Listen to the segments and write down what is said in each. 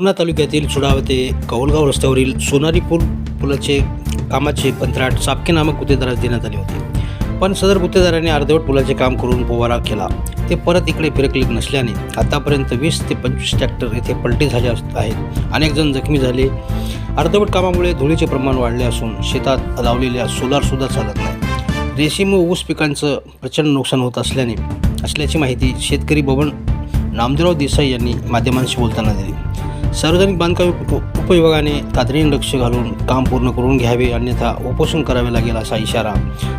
पुन्हा तालुक्यातील सुडावते कौलगाव रस्त्यावरील सोनारी पूल पुलाचे कामाचे कंत्राट सापके नामक गुत्तेदारास देण्यात आले होते. पण सदर गुत्तेदाराने अर्धवट पुलाचे काम करून पोवारा केला. ते परत इकडे फिरकले नसल्याने आतापर्यंत वीस ते पंचवीस ट्रॅक्टर येथे पलटी झाले अस- आहेत. अनेक जण जखमी झाले. अर्धवट कामामुळे धुळीचे प्रमाण वाढले असून शेतात लावलेल्या सोलारसुद्धा चालत नाही. रेशीम व ऊस पिकांचं प्रचंड नुकसान होत असल्याने असल्याची माहिती शेतकरी बबन नामदेवराव देसाई यांनी माध्यमांशी बोलताना दिली. सार्वजनिक बांधकाम उप उपविभागाने तातडीने लक्ष घालून काम पूर्ण करून घ्यावे अन्यथा उपोषण करावे लागेल असा इशारा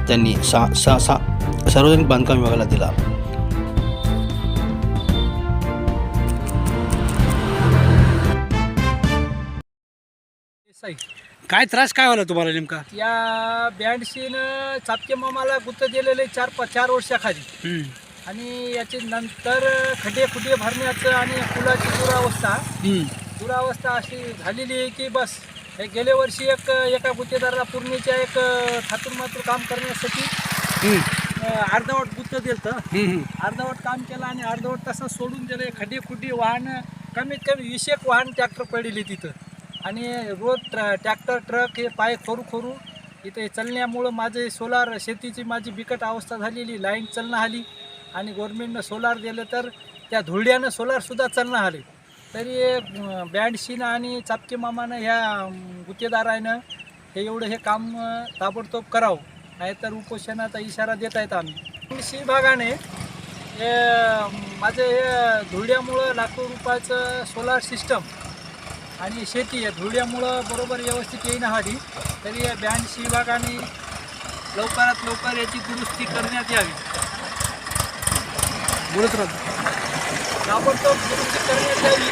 त्यांनी सा सा सा सार्वजनिक बांधकाम विभागाला दिला काय त्रास काय व्हायला तुम्हाला नेमका या बँडशीन चापके मामाला गुत्त दिलेले चार चार वर्षाखाली. आणि याचे नंतर खड्डे खुड्डे भरण्याचं आणि पुलाची दुरावस्था हम्म. दुरावस्था अशी झालेली आहे की बस हे गेल्या वर्षी एक एका गुत्तेदाराला पूर्णीच्या एक थातूर मातूर काम करण्यासाठी अर्धवट गुत्त दिलं. अर्धवट काम केलं आणि अर्धवट तसं सोडून दिलं. खड्डे खुड्डी वाहन कमीत कमी वीस एक वाहन ट्रॅक्टर पडली तिथं. आणि रोज ट्र ट्रॅक्टर ट्रक हे पाय खोरू खोरू इथे चालण्यामुळं माझे सोलार शेतीची माझी बिकट अवस्था झालेली. लाईन चालणं आली आणि गव्हर्मेंटनं सोलार दिलं तर त्या धुळड्यानं सोलारसुद्धा चालणं आले. तरी बँडशीनं आणि चापके मामानं ह्या अं, गुत्तेदारानं हे एवढं हे काम ताबडतोब करावं. नाहीतर उपोषणाचा इशारा देत आहेत आम्ही. सी विभागाने हे माझं हे धुळ्यामुळं लाखो रुपयाचं सोलार सिस्टम आणि शेती आहे. धुळ्यामुळं बरोबर व्यवस्थित येईना हवी तरी या बँडशी विभागाने लवकरात लवकर याची दुरुस्ती करण्यात यावी. बोलत राहतो. ताबडतोब दुरुस्ती करण्यात यावी.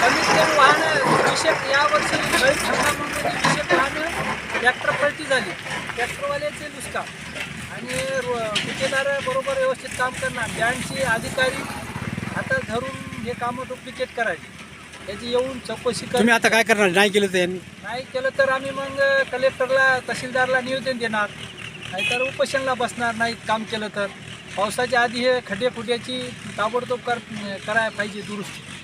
कमीत कमी वाहनं विषयक यावर्षी गळीत हंगामामध्ये विषयक वाहनं ट्रॅक्टर पलटी झाली. ट्रॅक्टरवाल्याचे नुसकान आणि रो- गुत्तेदार बरोबर व्यवस्थित काम करणार. ब्यांशी अधिकारी हातात धरून हे कामं डुप्लिकेट करायचे. याची येऊन चौकशी तुम्ही आता काय करणार? नाही केलं तर यांनी? नाही केलं तर आम्ही मग कलेक्टरला तहसीलदारला निवेदन देणार. नाहीतर उपोषणला बसणार. नाही काम केलं तर. पावसाच्या आधी हे खड्डे खुड्याची ताबडतोब कर करायला पाहिजे दुरुस्ती.